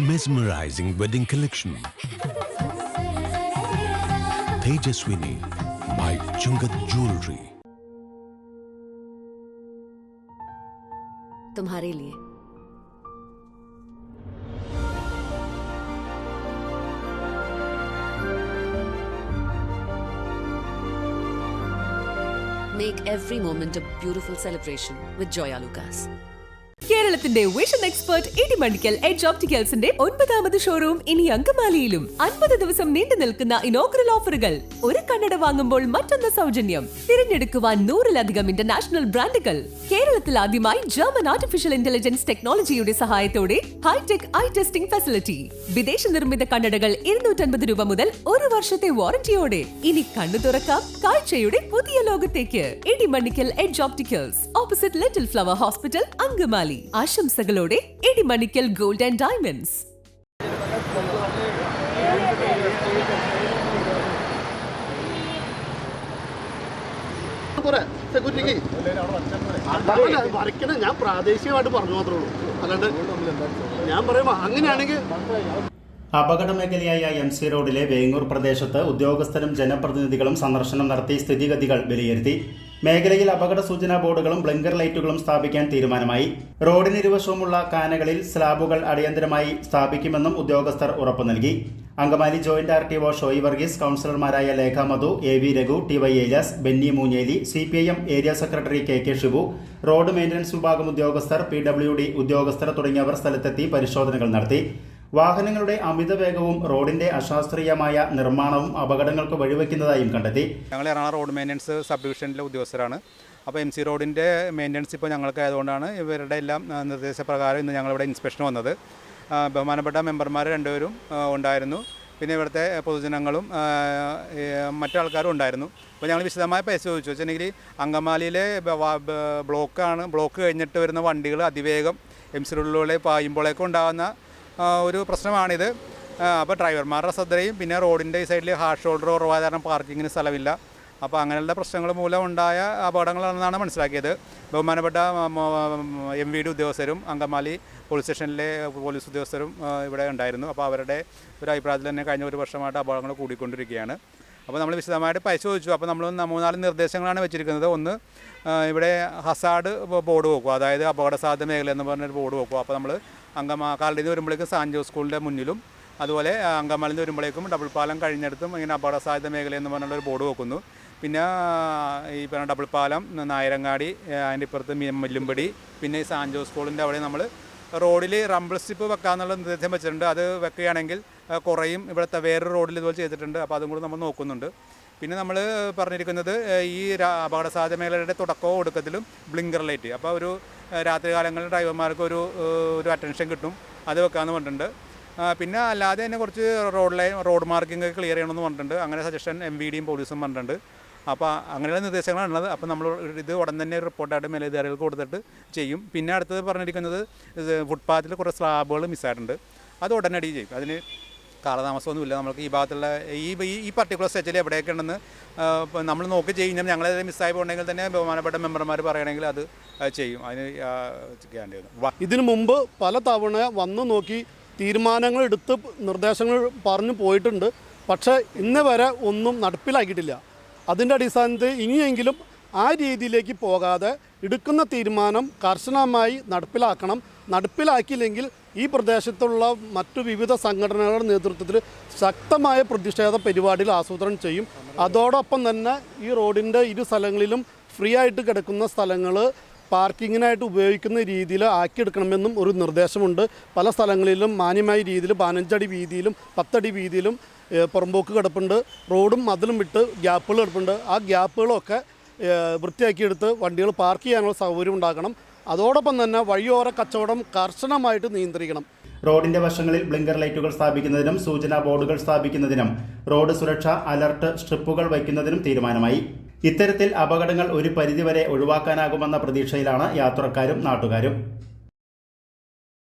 mesmerizing wedding collection. Tejaswini by Chungat Jewelry. तुम्हारे लिए Make every moment a beautiful celebration with Joya Lucas. കേരളത്തിന്റെ vision expert Edimannickal edge ഓപ്റ്റിക്കൽസിന്റെ ഒൻപതാമത് showroom ഇനി അങ്കമാലിയിലും. അൻപത് ദിവസം നീണ്ടു നിൽക്കുന്ന ഇനോഗ്രൽ ഓഫറുകൾ ഒരു കണ്ണട വാങ്ങുമ്പോൾ മറ്റൊന്ന് സൗജന്യം. തിരഞ്ഞെടുക്കുവാൻ നൂറിലധികം ഇന്റർനാഷണൽ ബ്രാൻഡുകൾ കേരളത്തിൽ ആദ്യമായി ജർമ്മൻ ആർട്ടിഫിഷ്യൽ ഇന്റലിജൻസ് ടെക്നോളജിയുടെ സഹായത്തോടെ ഹൈടെക് ഐ ടെസ്റ്റിംഗ് ഫെസിലിറ്റി വിദേശ നിർമ്മിത കണ്ണടകൾ ഇരുന്നൂറ്റൻപത് രൂപ മുതൽ ഒരു വർഷത്തെ വാറന്റിയോടെ ഇനി കണ്ണു തുറക്കാം കാഴ്ചയുടെ പുതിയ ലോകത്തേക്ക്. Idimanikkal edge opticals opposite little flower hospital Angamaly. ആശംസകളോടെ Idimannickal gold and diamonds സെക്യൂരിറ്റിക്ക്. ഞാൻ പ്രാദേശികമായിട്ട് പറഞ്ഞു മാത്രമേ ഉള്ളൂ. അല്ലാണ്ട് ഞാൻ പറയുമ്പോ അങ്ങനെയാണെങ്കിൽ അപകട മേഖലയായ എം സി റോഡിലെ വേങ്ങൂർ പ്രദേശത്ത് ഉദ്യോഗസ്ഥരും ജനപ്രതിനിധികളും സന്ദർശനം നടത്തി സ്ഥിതിഗതികൾ വിലയിരുത്തി. മേഖലയിൽ അപകട സൂചനാ ബോർഡുകളും ബ്ലിങ്കർ ലൈറ്റുകളും സ്ഥാപിക്കാൻ തീരുമാനമായി. റോഡിന് ഇരുവശവുമുള്ള കാനകളിൽ സ്ലാബുകൾ അടിയന്തരമായി സ്ഥാപിക്കുമെന്നും ഉദ്യോഗസ്ഥർ ഉറപ്പു നൽകി. Angamaly joint R T O Shoy Varghese കൗൺസിലർമാരായ Lekha Madhu A V Raghu T Y Elias Benny Moonjeli C P I M area secretary K K Shibu road maintenance വിഭാഗം ഉദ്യോഗസ്ഥർ പി ഡബ്ല്യു ഡി ഉദ്യോഗസ്ഥർ തുടങ്ങിയവർ സ്ഥലത്തെത്തി പരിശോധനകൾ നടത്തി. വാഹനങ്ങളുടെ അമിത വേഗവും റോഡിന്റെ അശാസ്ത്രീയമായ നിർമ്മാണവും അപകടങ്ങൾക്ക് വഴിവെക്കുന്നതായും കണ്ടെത്തി. ഞങ്ങൾ എറണാകുളം റോഡ് മെയിന്റനൻസ് സബ് ഡിവിഷനിലെ ഉദ്യോഗസ്ഥരാണ്. അപ്പോൾ എം സി റോഡിന്റെ മെയിന്റനൻസ് ഇപ്പോൾ ഞങ്ങൾക്ക് ആയതുകൊണ്ടാണ് ഇവരുടെ എല്ലാം നിർദ്ദേശപ്രകാരം ഇന്ന് ഞങ്ങളിവിടെ ഇൻസ്പെക്ഷൻ വന്നത്. ബഹുമാനപ്പെട്ട മെമ്പർമാർ രണ്ടുപേരും ഉണ്ടായിരുന്നു. പിന്നെ ഇവിടുത്തെ പൊതുജനങ്ങളും മറ്റാൾക്കാരും ഉണ്ടായിരുന്നു. അപ്പോൾ ഞങ്ങൾ വിശദമായി പരിശോധിച്ചു വെച്ചിട്ടുണ്ടെങ്കിൽ അങ്കമാലിയിലെ ബ്ലോക്കാണ് ബ്ലോക്ക് കഴിഞ്ഞിട്ട് വരുന്ന വണ്ടികൾ അതിവേഗം എം സി റോഡിലൂടെ പായുമ്പോഴേക്കും ഉണ്ടാകുന്ന ഒരു പ്രശ്നമാണിത്. അപ്പോൾ ഡ്രൈവർമാരുടെ ശ്രദ്ധയും പിന്നെ റോഡിന്റെ ഈ സൈഡിൽ ഹാർഡ് ഷോൾഡർ കുറവായ കാരണം പാർക്കിങ്ങിന് സ്ഥലമില്ല. അപ്പോൾ അങ്ങനെയുള്ള പ്രശ്നങ്ങൾ മൂലം ഉണ്ടായ അപകടങ്ങളാണെന്നാണ് മനസ്സിലാക്കിയത്. ബഹുമാനപ്പെട്ട എം വി ഡി ഉദ്യോഗസ്ഥരും അങ്കമാലി പോലീസ് സ്റ്റേഷനിലെ പോലീസ് ഉദ്യോഗസ്ഥരും ഇവിടെ ഉണ്ടായിരുന്നു. അപ്പോൾ അവരുടെ ഒരു അഭിപ്രായത്തിൽ തന്നെ കഴിഞ്ഞ ഒരു വർഷമായിട്ട് അപകടങ്ങൾ കൂടിക്കൊണ്ടിരിക്കുകയാണ്. അപ്പോൾ നമ്മൾ വിശദമായിട്ട് പരിശോധിച്ചു. അപ്പോൾ നമ്മൾ മൂന്നാൽ നിർദ്ദേശങ്ങളാണ് വെച്ചിരിക്കുന്നത്. ഒന്ന് ഇവിടെ ഹസാഡ് ബോർഡ് വെക്കുക അതായത് അപകട സാധ്യത മേഖല എന്ന് പറഞ്ഞൊരു ബോർഡ് വെക്കുക അപ്പോൾ നമ്മൾ അങ്കമാ കാലടിയിൽ വരുമ്പോഴേക്കും സാൻജോ സ്കൂളിന്റെ മുന്നിലും അതുപോലെ നിന്ന് വരുമ്പോഴേക്കും ഡബിൾ പാലം കഴിഞ്ഞിടത്തും ഇങ്ങനെ അപകട സാധ്യത മേഖല എന്ന് പറഞ്ഞുള്ള ഒരു ബോർഡ് വെക്കുന്നു. പിന്നെ ഈ പറഞ്ഞ ഡബിൾ പാലം നായരങ്ങാടി അതിന്റെ ഇപ്പുറത്ത് മില്ലുംപടി പിന്നെ ഈ സാൻജോ സ്കൂളിന്റെ അവിടെ നമ്മൾ റോഡിൽ റംബിൾ സ്റ്റിപ്പ് വെക്കാമെന്നുള്ള നിർദ്ദേശം വെച്ചിട്ടുണ്ട്. അത് വെക്കുകയാണെങ്കിൽ കുറയും. ഇവിടുത്തെ വേറൊരു റോഡിൽ ഇതുപോലെ ചെയ്തിട്ടുണ്ട്. അപ്പോൾ അതും കൂടി നമ്മൾ നോക്കുന്നുണ്ട്. പിന്നെ നമ്മൾ പറഞ്ഞിരിക്കുന്നത് ഈ അപകട സാധ്യത മേഖലയുടെ തുടക്കവും ഒടുക്കത്തിലും ബ്ലിങ്കർ ലൈറ്റ് അപ്പോൾ ഒരു രാത്രികാലങ്ങളിൽ രാത്രി കാലങ്ങളിൽ ഡ്രൈവർമാർക്ക് ഒരു ഒരു അറ്റൻഷൻ കിട്ടും. അത് വെക്കാമെന്ന് പറഞ്ഞിട്ടുണ്ട്. പിന്നെ അല്ലാതെ തന്നെ കുറച്ച് road line road marking clear ചെയ്യണമെന്ന് പറഞ്ഞിട്ടുണ്ട്. അങ്ങനെ സജഷൻ എം വി ഡിയും പോലീസും പറഞ്ഞിട്ടുണ്ട്. അപ്പോൾ അങ്ങനെയുള്ള നിർദ്ദേശങ്ങളാണ് ഉള്ളത്. അപ്പോൾ നമ്മൾ ഇത് ഉടൻ തന്നെ റിപ്പോർട്ടായിട്ട് മേലധികാരികൾക്ക് കൊടുത്തിട്ട് ചെയ്യും. പിന്നെ അടുത്തത് പറഞ്ഞിരിക്കുന്നത് ഫുട്പാത്തിൽ കുറേ സ്ലാബുകൾ മിസ്സായിട്ടുണ്ട് അത് ഉടനടി ചെയ്യും. അതിന് കാലതാമസമൊന്നുമില്ല. നമുക്ക് ഈ ഭാഗത്തുള്ള ഈ ഈ- പർട്ടിക്കുലർ സ്റ്റേറ്റിൽ എവിടെയൊക്കെ ഉണ്ടെന്ന് നമ്മൾ നോക്കി ചെയ്യുമ്പോൾ ഞങ്ങളേതായാലും മിസ്സായി പോകണമെങ്കിൽ തന്നെ ബഹുമാനപ്പെട്ട മെമ്പർമാർ പറയണമെങ്കിൽ അത് ചെയ്യും. അതിന് വരും. ഇതിനു മുമ്പ് പല തവണ വന്നു നോക്കി തീരുമാനങ്ങൾ എടുത്ത് നിർദ്ദേശങ്ങൾ പറഞ്ഞു പോയിട്ടുണ്ട്. പക്ഷേ ഇന്ന് വരെ ഒന്നും നടപ്പിലാക്കിയിട്ടില്ല. അതിന്റെ അടിസ്ഥാനത്തിൽ ഇനിയെങ്കിലും ആ രീതിയിലേക്ക് പോകാതെ എടുക്കുന്ന തീരുമാനം കർശനമായി നടപ്പിലാക്കണം. നടപ്പിലാക്കിയില്ലെങ്കിൽ ഈ പ്രദേശത്തുള്ള മറ്റു വിവിധ സംഘടനകളുടെ നേതൃത്വത്തിൽ ശക്തമായ പ്രതിഷേധ പരിപാടികൾ ആസൂത്രണം ചെയ്യും. അതോടൊപ്പം തന്നെ ഈ റോഡിന്റെ ഇരു സ്ഥലങ്ങളിലും ഫ്രീ ആയിട്ട് കിടക്കുന്ന സ്ഥലങ്ങൾ പാർക്കിങ്ങിനായിട്ട് ഉപയോഗിക്കുന്ന രീതിയിൽ ആക്കിയെടുക്കണമെന്നും ഒരു നിർദ്ദേശമുണ്ട്. പല സ്ഥലങ്ങളിലും മാന്യമായ രീതിയിൽ പതിനഞ്ചടി വീതിയിലും പത്തടി വീതിയിലും പുറമ്പോക്ക് കിടപ്പുണ്ട്. റോഡും മതിലും വിട്ട് ഗ്യാപ്പുകൾ കിടപ്പുണ്ട്. ആ ഗ്യാപ്പുകളൊക്കെ വൃത്തിയാക്കിയെടുത്ത് വണ്ടികൾ പാർക്ക് ചെയ്യാനുള്ള സൗകര്യം ഉണ്ടാക്കണം. അതോടൊപ്പം തന്നെ വഴിയോര കച്ചവടം കർശനമായിട്ട് നിയന്ത്രിക്കണം. റോഡിന്റെ വശങ്ങളിൽ ബ്ലിങ്കർ ലൈറ്റുകൾ സ്ഥാപിക്കുന്നതിനും സൂചനാ ബോർഡുകൾ സ്ഥാപിക്കുന്നതിനും റോഡ് സുരക്ഷ അലർട്ട് സ്ട്രിപ്പുകൾ വയ്ക്കുന്നതിനും തീരുമാനമായി. ഇത്തരത്തിൽ അപകടങ്ങൾ ഒരു പരിധിവരെ ഒഴിവാക്കാനാകുമെന്ന പ്രതീക്ഷയിലാണ് യാത്രക്കാരും നാട്ടുകാരും.